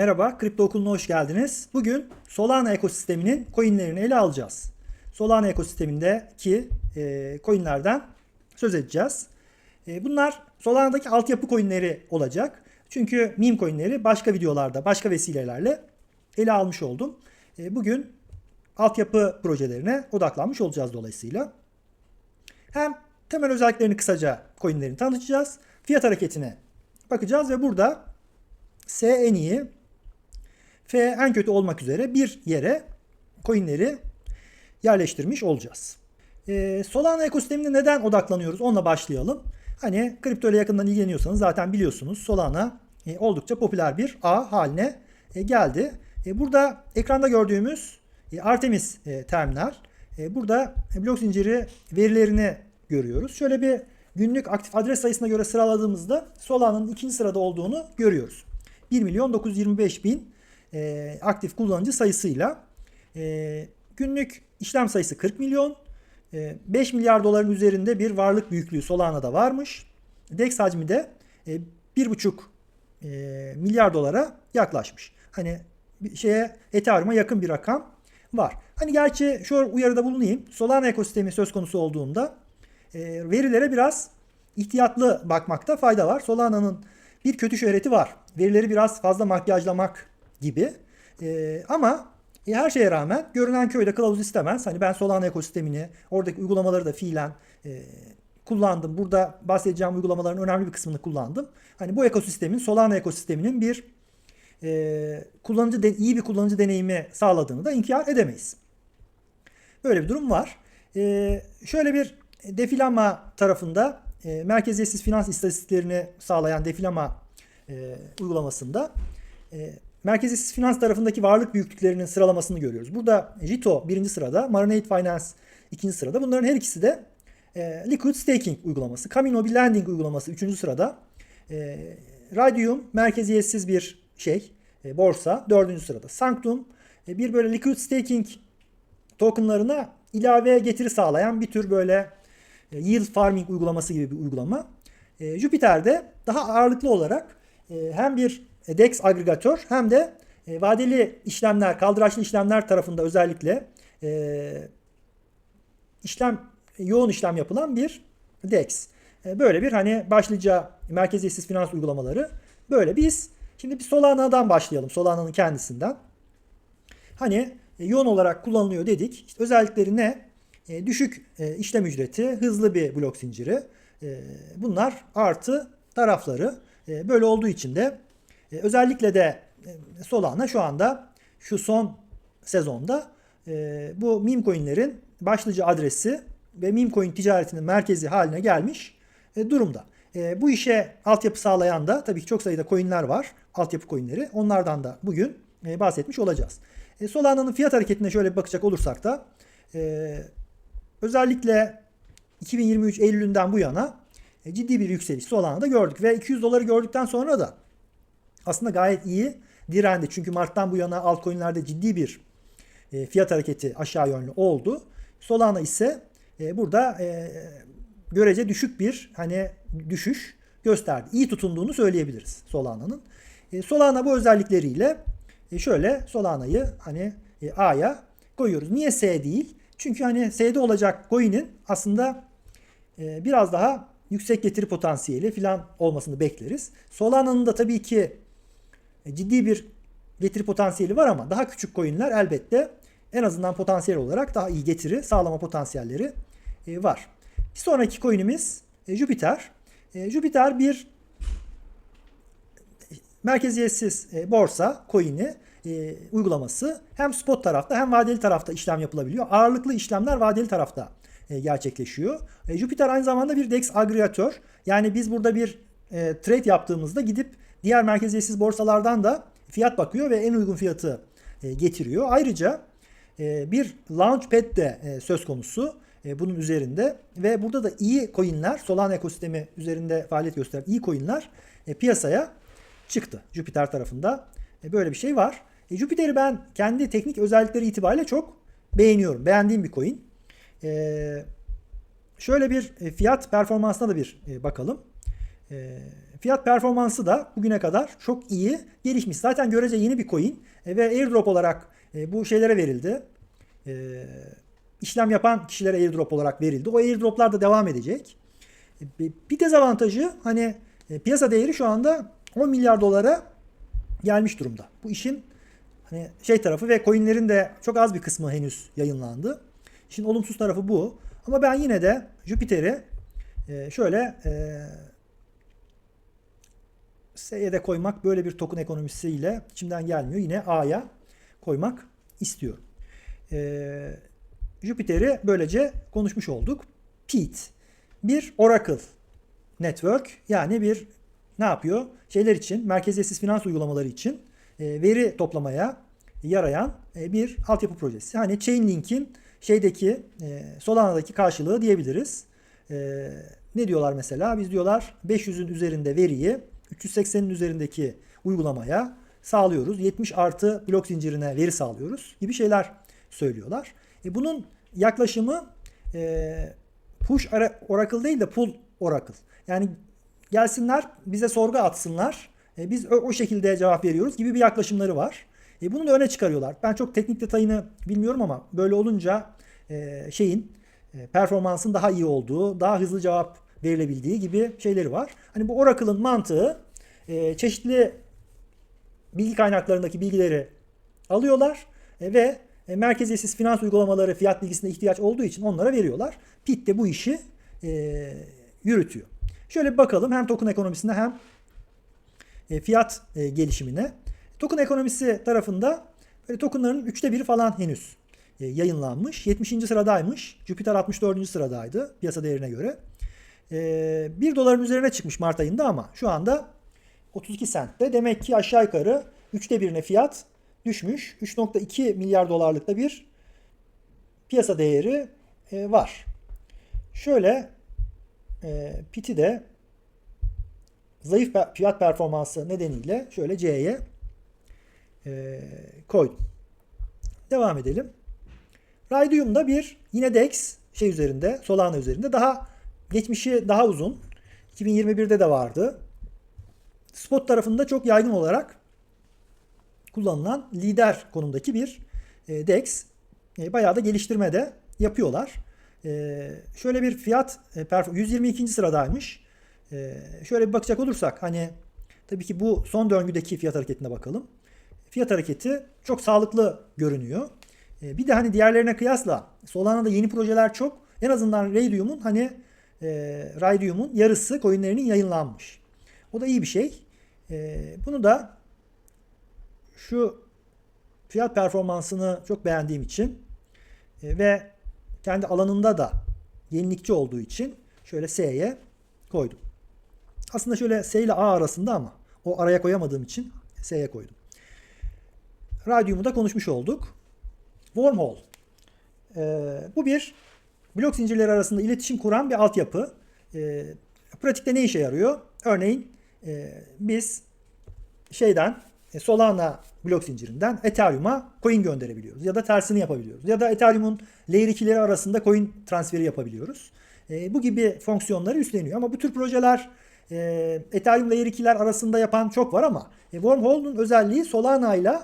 Merhaba, Kripto Okulu'na hoş geldiniz. Bugün Solana ekosisteminin coinlerini ele alacağız. Solana ekosistemindeki e, coinlerden söz edeceğiz. E, bunlar Solana'daki altyapı coinleri olacak. Çünkü meme coinleri başka videolarda, başka vesilelerle ele almış oldum. E, bugün altyapı projelerine odaklanmış olacağız dolayısıyla. Hem temel özelliklerini kısaca coinlerin tanıtacağız. Fiyat hareketine bakacağız ve burada S en iyi, F en kötü olmak üzere bir yere coinleri yerleştirmiş olacağız. Ee, Solana ekosistemine neden odaklanıyoruz? Onunla başlayalım. Hani kripto ile yakından ilgileniyorsanız zaten biliyorsunuz Solana e, oldukça popüler bir ağ haline e, geldi. E, burada ekranda gördüğümüz Artemis e, terminal. Burada blok zinciri verilerini görüyoruz. Şöyle bir günlük aktif adres sayısına göre sıraladığımızda Solana'nın ikinci sırada olduğunu görüyoruz. 1 milyon 925 bin e, aktif kullanıcı sayısıyla e, günlük işlem sayısı 40 milyon. E, 5 milyar doların üzerinde bir varlık büyüklüğü Solana'da varmış. DEX hacmi de e, 1,5 e, milyar dolara yaklaşmış. Hani şeye Ethereum'a yakın bir rakam var. Hani gerçi şu uyarıda bulunayım. Solana ekosistemi söz konusu olduğunda e, verilere biraz ihtiyatlı bakmakta fayda var. Solana'nın bir kötü şöhreti var. Verileri biraz fazla makyajlamak gibi. E, ama e, her şeye rağmen görünen köyde kılavuz istemez. Hani ben Solana ekosistemini, oradaki uygulamaları da fiilen e, kullandım. Burada bahsedeceğim uygulamaların önemli bir kısmını kullandım. Hani bu ekosistemin, Solana ekosisteminin bir e, kullanıcı de, iyi bir kullanıcı deneyimi sağladığını da inkar edemeyiz. Böyle bir durum var. E, şöyle bir Defilama tarafında e, merkeziyetsiz finans istatistiklerini sağlayan Defilama e, uygulamasında e, merkeziyetsiz finans tarafındaki varlık büyüklüklerinin sıralamasını görüyoruz. Burada Jito birinci sırada, Marinade Finance ikinci sırada. Bunların her ikisi de e, Liquid Staking uygulaması. Camino bir Lending uygulaması üçüncü sırada. E, Radium merkeziyetsiz bir şey, e, borsa dördüncü sırada. Sanctum e, bir böyle Liquid Staking tokenlarına ilave getiri sağlayan bir tür böyle e, yield farming uygulaması gibi bir uygulama. E, Jupyter'de daha ağırlıklı olarak e, hem bir DEX agregatör hem de e, vadeli işlemler, kaldıraçlı işlemler tarafında özellikle e, işlem yoğun işlem yapılan bir DEX. E, böyle bir hani başlıca merkeziyetsiz finans uygulamaları böyle biz şimdi bir Solana'dan başlayalım. Solana'nın kendisinden. Hani e, yoğun olarak kullanılıyor dedik. İşte özellikleri ne? E, düşük e, işlem ücreti, hızlı bir blok zinciri. E, bunlar artı tarafları. E, böyle olduğu için de e, özellikle de e, Solana şu anda şu son sezonda e, bu meme coinlerin başlıca adresi ve meme coin ticaretinin merkezi haline gelmiş durumda. Bu işe altyapı sağlayan da tabii ki çok sayıda coinler var. Altyapı coinleri. Onlardan da bugün bahsetmiş olacağız. Solana'nın fiyat hareketine şöyle bir bakacak olursak da özellikle 2023 Eylül'ünden bu yana ciddi bir yükseliş Solana'da gördük ve 200 doları gördükten sonra da aslında gayet iyi direndi. Çünkü Mart'tan bu yana altcoin'lerde ciddi bir e, fiyat hareketi aşağı yönlü oldu. Solana ise e, burada e, görece düşük bir hani düşüş gösterdi. İyi tutunduğunu söyleyebiliriz Solana'nın. Solana bu özellikleriyle şöyle Solana'yı hani A'ya koyuyoruz. Niye S değil? Çünkü hani S'de olacak coin'in aslında biraz daha yüksek getiri potansiyeli falan olmasını bekleriz. Solana'nın da tabii ki ciddi bir getiri potansiyeli var ama daha küçük coin'ler elbette en azından potansiyel olarak daha iyi getiri sağlama potansiyelleri e, var. Bir sonraki coin'imiz e, Jupiter. E, Jupiter bir merkeziyetsiz e, borsa coin'i e, uygulaması hem spot tarafta hem vadeli tarafta işlem yapılabiliyor. Ağırlıklı işlemler vadeli tarafta e, gerçekleşiyor. E, Jupiter aynı zamanda bir DEX agregatör. Yani biz burada bir e, trade yaptığımızda gidip diğer merkeziyetsiz borsalardan da fiyat bakıyor ve en uygun fiyatı e, getiriyor. Ayrıca e, bir launchpad de e, söz konusu bunun üzerinde ve burada da iyi coinler Solana ekosistemi üzerinde faaliyet gösteren iyi coinler piyasaya çıktı. Jupiter tarafında böyle bir şey var. Jupiter'i ben kendi teknik özellikleri itibariyle çok beğeniyorum. Beğendiğim bir coin. Şöyle bir fiyat performansına da bir bakalım. Fiyat performansı da bugüne kadar çok iyi gelişmiş. Zaten görece yeni bir coin e, ve airdrop olarak e, bu şeylere verildi. E, işlem yapan kişilere airdrop olarak verildi. O airdroplar da devam edecek. Bir dezavantajı hani piyasa değeri şu anda 10 milyar dolara gelmiş durumda. Bu işin hani şey tarafı ve coinlerin de çok az bir kısmı henüz yayınlandı. İşin olumsuz tarafı bu. Ama ben yine de Jüpiter'i şöyle S'ye koymak böyle bir token ekonomisiyle içimden gelmiyor. Yine A'ya koymak istiyorum. E, Jüpiter'i böylece konuşmuş olduk. Pete bir Oracle Network yani bir ne yapıyor? Şeyler için, merkeziyetsiz finans uygulamaları için e, veri toplamaya yarayan e, bir altyapı projesi. Hani Chainlink'in şeydeki e, Solana'daki karşılığı diyebiliriz. E, ne diyorlar mesela? Biz diyorlar 500'ün üzerinde veriyi 380'in üzerindeki uygulamaya sağlıyoruz. 70 artı blok zincirine veri sağlıyoruz gibi şeyler söylüyorlar. E, bunun yaklaşımı e, push oracle değil de pull oracle. Yani gelsinler bize sorgu atsınlar. E, biz o, o şekilde cevap veriyoruz gibi bir yaklaşımları var. E, bunu da öne çıkarıyorlar. Ben çok teknik detayını bilmiyorum ama böyle olunca e, şeyin e, performansın daha iyi olduğu, daha hızlı cevap verilebildiği gibi şeyleri var. Hani bu Oracle'ın mantığı e, çeşitli bilgi kaynaklarındaki bilgileri alıyorlar e, ve e, merkeziyetsiz finans uygulamaları fiyat bilgisine ihtiyaç olduğu için onlara veriyorlar. PIT de bu işi e, yürütüyor. Şöyle bir bakalım hem token ekonomisine hem e, fiyat e, gelişimine. Token ekonomisi tarafında böyle tokenların üçte biri falan henüz e, yayınlanmış. 70. sıradaymış. Jupiter 64. sıradaydı piyasa değerine göre. 1 doların üzerine çıkmış Mart ayında ama şu anda 32 sentte. Demek ki aşağı yukarı üçte birine fiyat düşmüş. 3.2 milyar dolarlıkta bir piyasa değeri var. Şöyle e, PIT'i de zayıf fiyat performansı nedeniyle şöyle C'ye e, koydum. Devam edelim. Raydium'da bir yine DEX şey üzerinde, Solana üzerinde daha geçmişi daha uzun. 2021'de de vardı. Spot tarafında çok yaygın olarak kullanılan lider konumdaki bir e, DEX. E, bayağı da geliştirme de yapıyorlar. E, şöyle bir fiyat e, 122. sıradaymış. E, şöyle bir bakacak olursak hani tabii ki bu son döngüdeki fiyat hareketine bakalım. Fiyat hareketi çok sağlıklı görünüyor. E, bir de hani diğerlerine kıyasla Solana'da yeni projeler çok. En azından Raydium'un hani e, Raydium'un yarısı coinlerinin yayınlanmış. O da iyi bir şey. E, bunu da şu fiyat performansını çok beğendiğim için e, ve kendi alanında da yenilikçi olduğu için şöyle S'ye koydum. Aslında şöyle S ile A arasında ama o araya koyamadığım için S'ye koydum. Radyumu da konuşmuş olduk. Wormhole. Ee, bu bir blok zincirleri arasında iletişim kuran bir altyapı. Ee, pratikte ne işe yarıyor? Örneğin e, biz şeyden e, Solana blok zincirinden Ethereum'a coin gönderebiliyoruz. Ya da tersini yapabiliyoruz. Ya da Ethereum'un layer 2'leri arasında coin transferi yapabiliyoruz. E, bu gibi fonksiyonları üstleniyor. Ama bu tür projeler e, Ethereum layer 2'ler arasında yapan çok var ama e, Wormhole'un özelliği Solana ile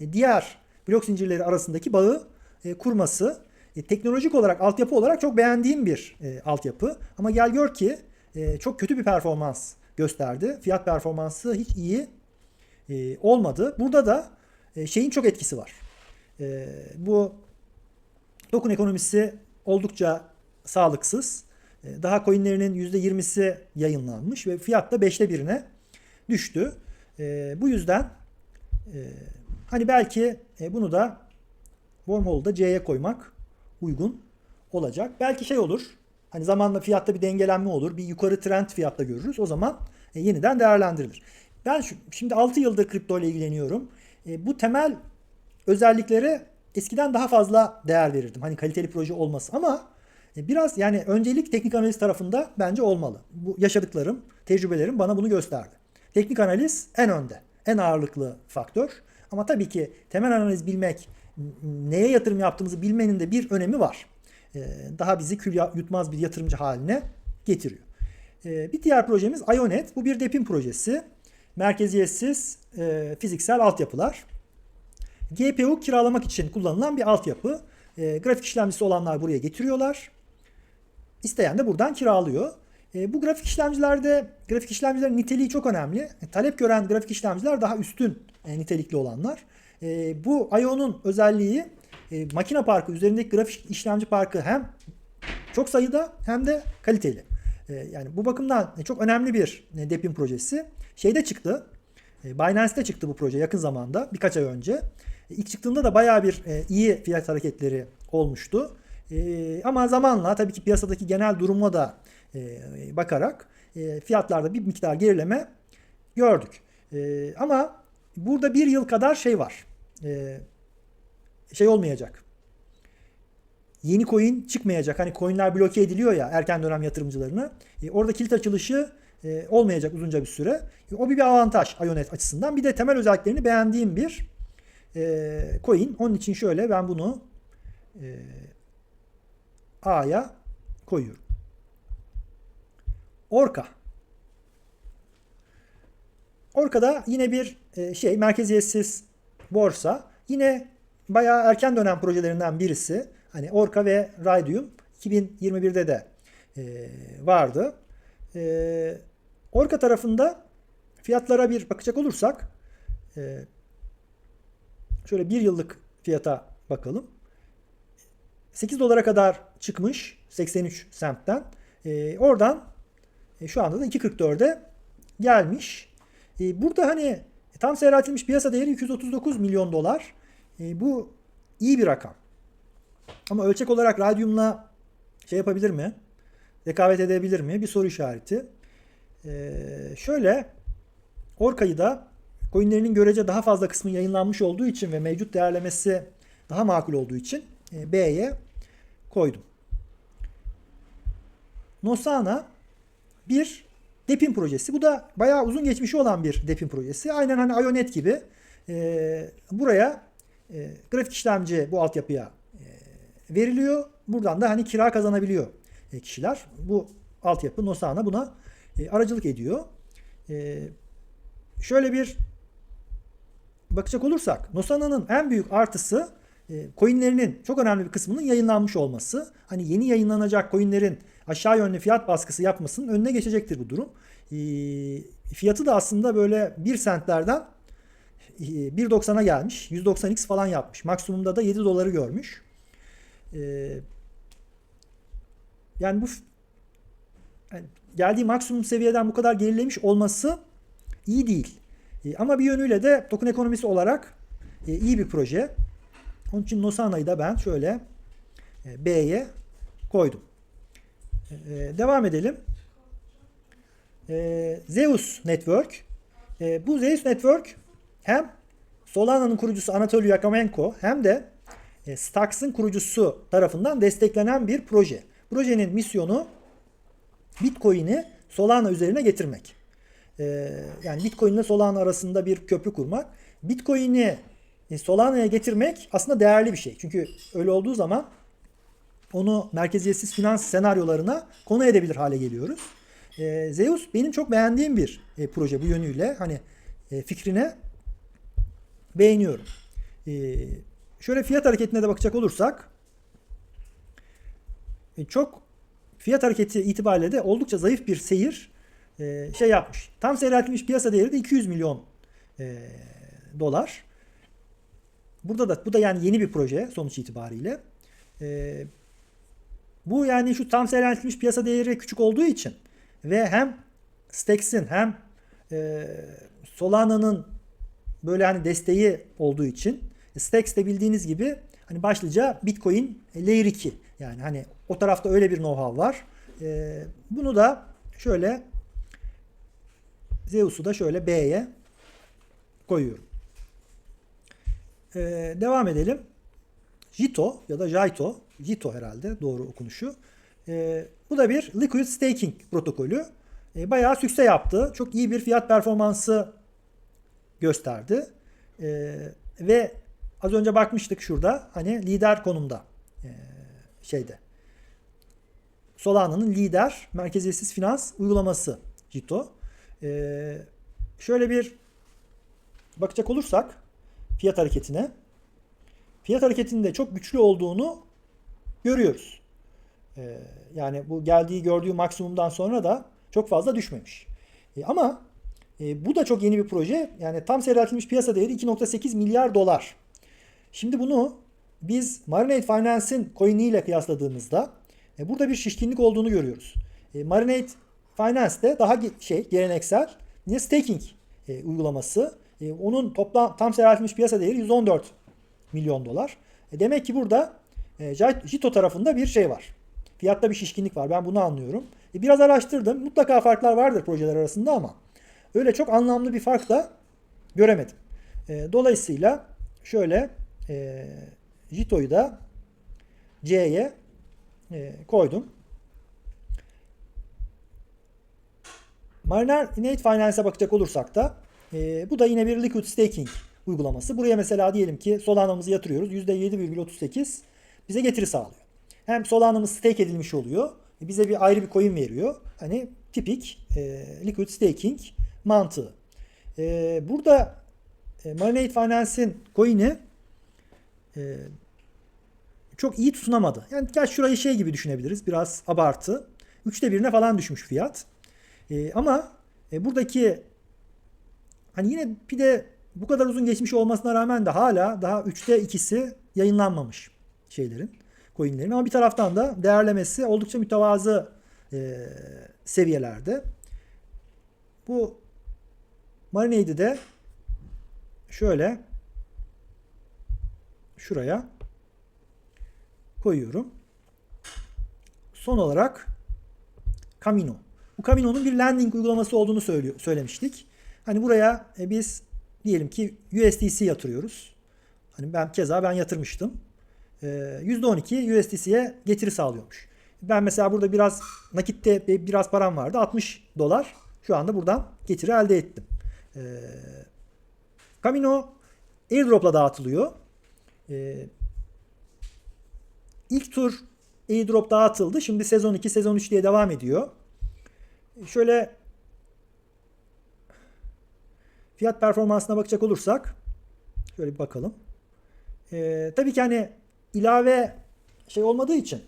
e, diğer blok zincirleri arasındaki bağı e, kurması. E, teknolojik olarak, altyapı olarak çok beğendiğim bir e, altyapı. Ama gel gör ki e, çok kötü bir performans gösterdi. Fiyat performansı hiç iyi e, olmadı. Burada da e, şeyin çok etkisi var. E, bu token ekonomisi oldukça sağlıksız. E, daha coinlerinin %20'si yayınlanmış ve fiyat da 5'te birine düştü. E, bu yüzden e, hani belki e, bunu da Wormhole'da C'ye koymak uygun olacak. Belki şey olur. Hani zamanla fiyatta bir dengelenme olur. Bir yukarı trend fiyatta görürüz. O zaman e, yeniden değerlendirilir. Ben şu, şimdi 6 yıldır kripto ile ilgileniyorum. E, bu temel özelliklere eskiden daha fazla değer verirdim. Hani kaliteli proje olması ama e, biraz yani öncelik teknik analiz tarafında bence olmalı. Bu yaşadıklarım, tecrübelerim bana bunu gösterdi. Teknik analiz en önde, en ağırlıklı faktör. Ama tabii ki temel analiz bilmek, neye yatırım yaptığımızı bilmenin de bir önemi var. E, daha bizi kül yutmaz bir yatırımcı haline getiriyor. E, bir diğer projemiz IONET. Bu bir depin projesi. Merkeziyetsiz e, fiziksel altyapılar. GPU kiralamak için kullanılan bir altyapı. E, grafik işlemcisi olanlar buraya getiriyorlar. İsteyen de buradan kiralıyor. E, bu grafik işlemcilerde grafik işlemcilerin niteliği çok önemli. E, talep gören grafik işlemciler daha üstün e, nitelikli olanlar. E, bu IO'nun özelliği e, makine parkı üzerindeki grafik işlemci parkı hem çok sayıda hem de kaliteli. E, yani bu bakımdan çok önemli bir e, depin projesi. Şeyde çıktı. E, Binance'de çıktı bu proje yakın zamanda birkaç ay önce. E, ilk çıktığında da bayağı bir e, iyi fiyat hareketleri olmuştu. E, ama zamanla tabii ki piyasadaki genel duruma da e, bakarak e, fiyatlarda bir miktar gerileme gördük. E, ama burada bir yıl kadar şey var. E, şey olmayacak. Yeni coin çıkmayacak. Hani coinler bloke ediliyor ya erken dönem yatırımcılarını. E, orada kilit açılışı e, olmayacak uzunca bir süre. E, o bir, bir avantaj Ionet açısından. Bir de temel özelliklerini beğendiğim bir e, coin. Onun için şöyle ben bunu e, A'ya koyuyorum. Orka. Orka'da yine bir e, şey merkeziyetsiz borsa. Yine bayağı erken dönem projelerinden birisi. Hani Orka ve Raydium 2021'de de e, vardı. E, Orka tarafında fiyatlara bir bakacak olursak e, şöyle bir yıllık fiyata bakalım. 8 dolara kadar çıkmış 83 semtten. E, oradan e, şu anda da 2.44'e gelmiş. E, burada hani tam seyreltilmiş piyasa değeri 239 milyon dolar. E, bu iyi bir rakam. Ama ölçek olarak radyumla şey yapabilir mi? Rekabet edebilir mi? Bir soru işareti. E, şöyle Orka'yı da coinlerinin görece daha fazla kısmı yayınlanmış olduğu için ve mevcut değerlemesi daha makul olduğu için e, B'ye koydum. Nosana bir depin projesi. Bu da bayağı uzun geçmişi olan bir depin projesi. Aynen hani Ionet gibi e, buraya e, grafik işlemci bu altyapıya e, veriliyor. Buradan da hani kira kazanabiliyor e, kişiler. Bu altyapı Nosana buna e, aracılık ediyor. E, şöyle bir bakacak olursak Nosana'nın en büyük artısı coinlerinin çok önemli bir kısmının yayınlanmış olması. Hani yeni yayınlanacak coinlerin aşağı yönlü fiyat baskısı yapmasının önüne geçecektir bu durum. E, fiyatı da aslında böyle 1 sentlerden e, 1.90'a gelmiş. 190x falan yapmış. Maksimumda da 7 doları görmüş. E, yani bu geldiği maksimum seviyeden bu kadar gerilemiş olması iyi değil. E, ama bir yönüyle de token ekonomisi olarak e, iyi bir proje. Onun için Nosana'yı da ben şöyle e, B'ye koydum. E, devam edelim. E, Zeus Network. E, bu Zeus Network hem Solana'nın kurucusu Anatoly Yakomenko hem de e, Stax'ın kurucusu tarafından desteklenen bir proje. Projenin misyonu Bitcoin'i Solana üzerine getirmek. E, yani Bitcoin ile Solana arasında bir köprü kurmak. Bitcoin'i e, Solana'ya getirmek aslında değerli bir şey. Çünkü öyle olduğu zaman onu merkeziyetsiz finans senaryolarına konu edebilir hale geliyoruz. E, Zeus benim çok beğendiğim bir e, proje bu yönüyle. Hani e, fikrine beğeniyorum. E, şöyle fiyat hareketine de bakacak olursak e, çok fiyat hareketi itibariyle de oldukça zayıf bir seyir e, şey yapmış. Tam seyreltilmiş piyasa değeri de 200 milyon e, dolar. Burada da bu da yani yeni bir proje sonuç itibariyle. E, bu yani şu tam seyreltilmiş piyasa değeri küçük olduğu için ve hem Stex'in hem e, Solana'nın böyle hani desteği olduğu için Stex de bildiğiniz gibi hani başlıca Bitcoin Layer 2 yani hani o tarafta öyle bir know-how var. E, bunu da şöyle Zeus'u da şöyle B'ye koyuyorum. Ee, devam edelim. Jito ya da Jaito, Jito herhalde doğru okunuşu. Ee, bu da bir liquid staking protokolü. Ee, bayağı sükse yaptı. Çok iyi bir fiyat performansı gösterdi. Ee, ve az önce bakmıştık şurada hani lider konumda ee, şeyde Solana'nın lider merkeziyetsiz finans uygulaması JITO. Ee, şöyle bir bakacak olursak fiyat hareketine fiyat hareketinde çok güçlü olduğunu görüyoruz. Ee, yani bu geldiği gördüğü maksimumdan sonra da çok fazla düşmemiş. E, ama e, bu da çok yeni bir proje. Yani tam seyreltilmiş piyasa değeri 2.8 milyar dolar. Şimdi bunu biz Marinade Finance'in coin'iyle kıyasladığımızda e, burada bir şişkinlik olduğunu görüyoruz. E, Marinade Finance de daha şey geleneksel staking uygulaması. E, onun toplam tam seyreltilmiş piyasa değeri 114 milyon dolar. E, demek ki burada e, Jito tarafında bir şey var. Fiyatta bir şişkinlik var. Ben bunu anlıyorum. E, biraz araştırdım. Mutlaka farklar vardır projeler arasında ama öyle çok anlamlı bir fark da göremedim. E, dolayısıyla şöyle e, Jito'yu da C'ye e, koydum. Mariner Innate Finance'e bakacak olursak da e, bu da yine bir liquid staking uygulaması. Buraya mesela diyelim ki Solana'mızı yatırıyoruz. %7,38 bize getiri sağlıyor. Hem Solana'mız stake edilmiş oluyor. e, Bize bir ayrı bir coin veriyor. Hani tipik e, liquid staking mantığı. E, burada e, Marinade Finance'in coin'i e, çok iyi tutunamadı. Yani gel şurayı şey gibi düşünebiliriz. Biraz abartı. Üçte birine falan düşmüş fiyat. E, ama e, buradaki hani yine bir de bu kadar uzun geçmiş olmasına rağmen de hala daha üçte ikisi yayınlanmamış şeylerin, coinlerin. Ama bir taraftan da değerlemesi oldukça mütevazı e, seviyelerde. Bu Marinade'i de şöyle şuraya koyuyorum. Son olarak Camino. Bu Camino'nun bir landing uygulaması olduğunu söylüyor, söylemiştik. Hani buraya e, biz diyelim ki USDC yatırıyoruz. Hani ben keza ben yatırmıştım. E, %12 USDC'ye getiri sağlıyormuş. Ben mesela burada biraz nakitte biraz param vardı. 60 dolar. Şu anda buradan getiri elde ettim. E, Camino airdrop'la dağıtılıyor. E, ilk tur airdrop dağıtıldı. Şimdi sezon 2, sezon 3 diye devam ediyor. Şöyle fiyat performansına bakacak olursak şöyle bir bakalım. Ee, tabii ki hani ilave şey olmadığı için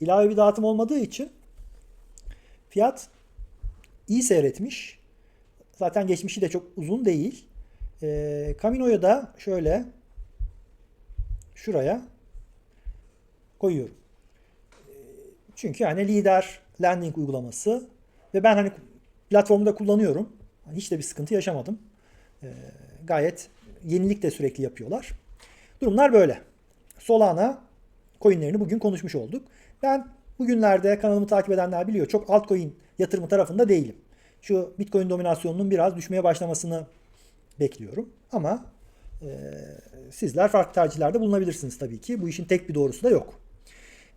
ilave bir dağıtım olmadığı için fiyat iyi seyretmiş. Zaten geçmişi de çok uzun değil. Ee, Camino'ya da şöyle şuraya koyuyorum. Çünkü hani lider landing uygulaması ve ben hani platformda kullanıyorum. Hiç de bir sıkıntı yaşamadım. Ee, gayet yenilik de sürekli yapıyorlar. Durumlar böyle. Solana coinlerini bugün konuşmuş olduk. Ben bugünlerde kanalımı takip edenler biliyor. Çok altcoin yatırımı tarafında değilim. Şu Bitcoin dominasyonunun biraz düşmeye başlamasını bekliyorum. Ama e, sizler farklı tercihlerde bulunabilirsiniz tabii ki. Bu işin tek bir doğrusu da yok.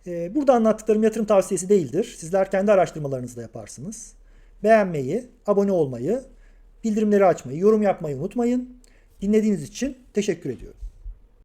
E, burada anlattıklarım yatırım tavsiyesi değildir. Sizler kendi araştırmalarınızı da yaparsınız. Beğenmeyi, abone olmayı, bildirimleri açmayı, yorum yapmayı unutmayın. Dinlediğiniz için teşekkür ediyorum.